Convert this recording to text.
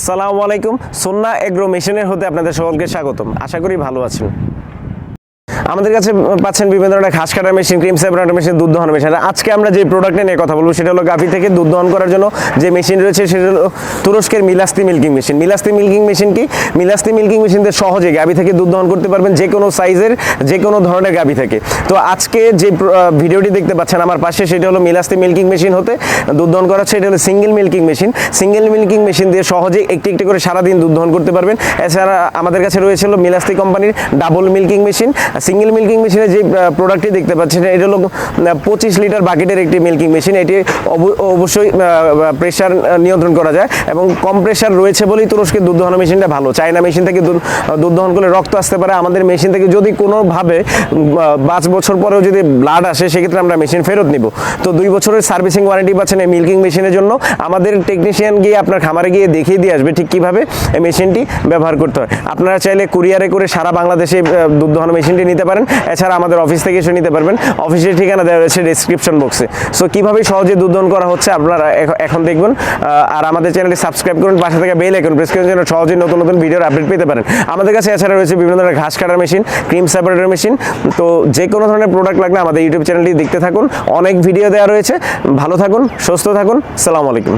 আসসালামু আলাইকুম। সন্না এগ্রো মেশিনের হতে আপনাদের সকলকে স্বাগতম। আশা করি ভালো আছেন। আমাদের কাছে পাচ্ছেন বিভিন্ন ধরনের ঘাস কাটার মেশিন ক্রিম সেপারেটার মেশিন দুধ দহন মেশিন আজকে আমরা যে প্রোডাক্টে নিয়ে কথা বলব, সেটা হলো গাভি থেকে দুধ দহন করার জন্য যে মেশিন রয়েছে, সেটা হলো তুরস্কের Milasti milking machine Milasti milking machine কি? মিলাস্তি মিল্কিং মেশিন দিয়ে সহজে গাভি থেকে দুধ দহন করতে পারবেন যে কোনো সাইজের যে কোনো ধরনের গাভি থেকে। তো আজকে যে ভিডিওটি দেখতে পাচ্ছেন আমার পাশে, সেটা হলো মিলাস্তি মিল্কিং মেশিন হতে দুধ দহন করা এটা হলো single milking machine single milking machine দিয়ে সহজে একটি একটি করে সারাদিন দুধ দহন করতে পারবেন। এছাড়া আমাদের কাছে রয়েছে হলো মিলাস্তি কোম্পানির double milking machine single milking মেশিনের যে প্রোডাক্টটি দেখতে পাচ্ছেন, এটা হলো পঁচিশ লিটার বাকেটের একটি মিল্কিং মেশিন এটি অব- অবশ্যই প্রেশার নিয়ন্ত্রণ করা যায় এবং কম প্রেশার রয়েছে বলেই তুরস্কের দুধ দহন মেশিনটা ভালো। চায়না মেশিন থেকে দুধ দহন করলে রক্ত আসতে পারে। আমাদের মেশিন থেকে যদি কোনোভাবে পাঁচ বছর পরেও যদি ব্লাড আসে, সেক্ষেত্রে আমরা মেশিন ফেরত নিব। তো দুই বছরের সার্ভিসিং ওয়ারেন্টি পাচ্ছেন এই মিল্কিং মেশিনের জন্য। আমাদের টেকনিশিয়ান গিয়ে আপনার খামারে গিয়ে দেখিয়ে দিয়ে আসবে ঠিক কীভাবে এই মেশিনটি ব্যবহার করতে হয়। আপনারা চাইলে কুরিয়ারে করে সারা বাংলাদেশে দুধ দহন মেশিনটি নিতে পারেন। এছাড়া আমাদের অফিস থেকে এসে নিতে পারবেন। অফিসের ঠিকানা দেওয়া রয়েছে ডিসক্রিপশন বক্সে সো কীভাবে সহজে দুধ করা হচ্ছে আপনারা এখন দেখবেন। আর আমাদের চ্যানেলটি সাবস্ক্রাইব করুন, পাশে থেকে বেল আইকন প্রেস করার জন্য সহজে নতুন নতুন ভিডিওর আপডেট পেতে পারেন। আমাদের কাছে এছাড়া রয়েছে বিভিন্ন ধরনের ঘাস কাটার মেশিন ক্রিম সেপারেটর মেশিন তো যে কোনো ধরনের প্রোডাক্ট লাগলে আমাদের ইউটিউব চ্যানেলটি দেখতে থাকুন। অনেক ভিডিও দেওয়া রয়েছে। ভালো থাকুন, সুস্থ থাকুন। সালাম আলাইকুম।